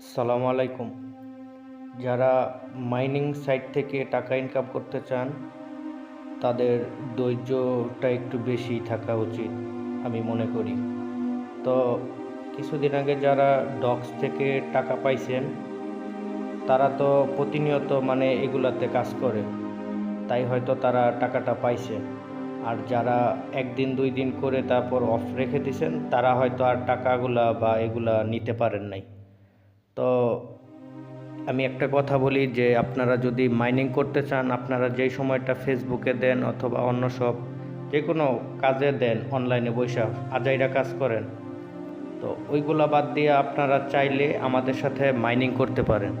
সালামু আলাইকুম। যারা মাইনিং সাইট থেকে টাকা ইনকাম করতে চান, তাদের ধৈর্যটা একটু বেশি থাকা উচিত, আমি মনে করি। তো কিছুদিন আগে যারা ডক্স থেকে টাকা পাইছেন, তারা তো প্রতিনিয়ত মানে এগুলাতে কাজ করে, তাই হয়তো তারা টাকাটা পাইছে। আর যারা একদিন, দুই দিন করে তারপর অফ রেখে দিছেন, তারা হয়তো আর টাকাগুলা বা এগুলা নিতে পারেন নাই। তো আমি একটা কথা বলি যে আপনারা যদি মাইনিং করতে চান, আপনারা যেই সময়টা ফেসবুকে দেন অথবা অন্য সব যে কোনো কাজে দেন অনলাইনে বৈশা আজাইরা কাজ করেন, তো ওইগুলা বাদ দিয়ে আপনারা চাইলে আমাদের সাথে মাইনিং করতে পারেন।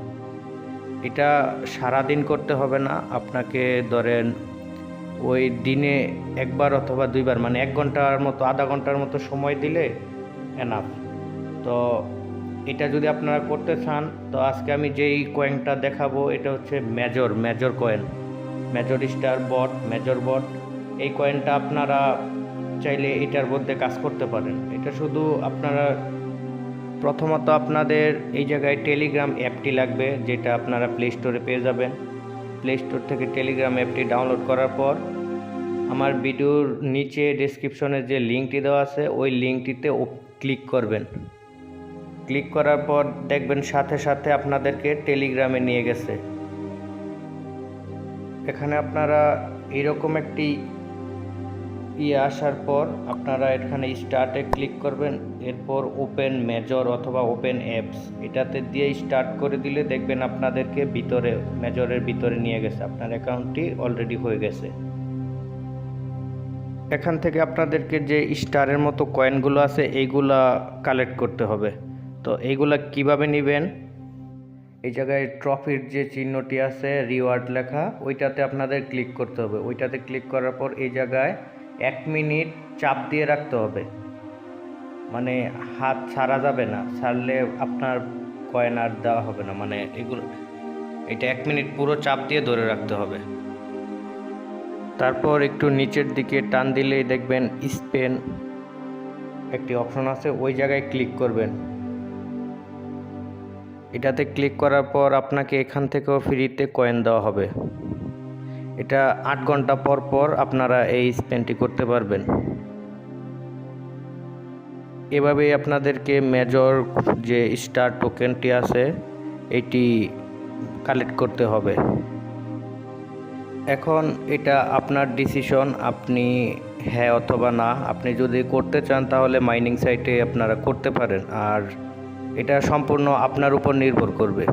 এটা সারাদিন করতে হবে না, আপনাকে ধরেন ওই দিনে একবার অথবা দুইবার মানে এক ঘণ্টার মতো, আধা ঘণ্টার মতো সময় দিলে এনাফ তো এটা যদি আপনারা করতে চান, তো আজকে আমি যেই কয়েনটা দেখাবো, এটা হচ্ছে major major coin major star bot major bot এই কয়েনটা আপনারা চাইলে এটার মধ্যে কাজ করতে পারেন। এটা শুধু আপনারা প্রথমত আপনাদের এই জায়গায় টেলিগ্রাম অ্যাপটি লাগবে, যেটা আপনারা প্লে স্টোরে পেয়ে যাবেন। প্লে স্টোর থেকে টেলিগ্রাম অ্যাপটি ডাউনলোড করার পর, আমার ভিডিওর নিচে ডেসক্রিপশনে যে লিঙ্কটি দেওয়া আছে, ওই লিঙ্কটিতে ক্লিক করবেন। ক্লিক করার পর দেখবেন সাথে সাথে আপনাদেরকে টেলিগ্রামে নিয়ে গেছে। এখানে আপনারা এরকম একটি ইয়ে আসার পর আপনারা এখানে স্টার্টে ক্লিক করবেন। এরপর ওপেন মেজর অথবা ওপেন অ্যাপস এটাতে দিয়ে স্টার্ট করে দিলে দেখবেন আপনাদেরকে ভিতরে মেজরের ভিতরে নিয়ে গেছে। আপনার অ্যাকাউন্টটি অলরেডি হয়ে গেছে। এখান থেকে আপনাদেরকে যে স্টারের মতো কয়েনগুলো আছে এইগুলা কালেক্ট করতে হবে। তো এইগুলা কীভাবে নেবেন? এই জায়গায় ট্রফির যে চিহ্নটি আছে রিওয়ার্ড লেখা, ওইটাতে আপনাদের ক্লিক করতে হবে। ওইটাতে ক্লিক করার পর এই জায়গায় এক মিনিট চাপ দিয়ে রাখতে হবে। মানে হাত ছাড়া যাবে না। ছাড়লে আপনার কয়েন আর দেওয়া হবে না। মানে এগুলো, এটা এক মিনিট পুরো চাপ দিয়ে ধরে রাখতে হবে। তারপর একটু নিচের দিকে টান দিলেই দেখবেন স্পেন একটি অপশন আছে, ওই জায়গায় ক্লিক করবেন। এটাতে ক্লিক করার পর আপনাকে এখান থেকেও ফ্রিতে কয়েন দেওয়া হবে। এটা আট ঘণ্টা পর পর আপনারা এই স্পেনটি করতে পারবেন। এভাবে আপনাদেরকে মেজর যে স্টার টোকেনটি আছে, এটি কালেক্ট করতে হবে। এখন এটা আপনার ডিসিশন আপনি হ্যাঁ অথবা না। আপনি যদি করতে চান তাহলে মাইনিং সাইটে আপনারা করতে পারেন। আর এটা সম্পূর্ণ আপনার উপর নির্ভর করবে।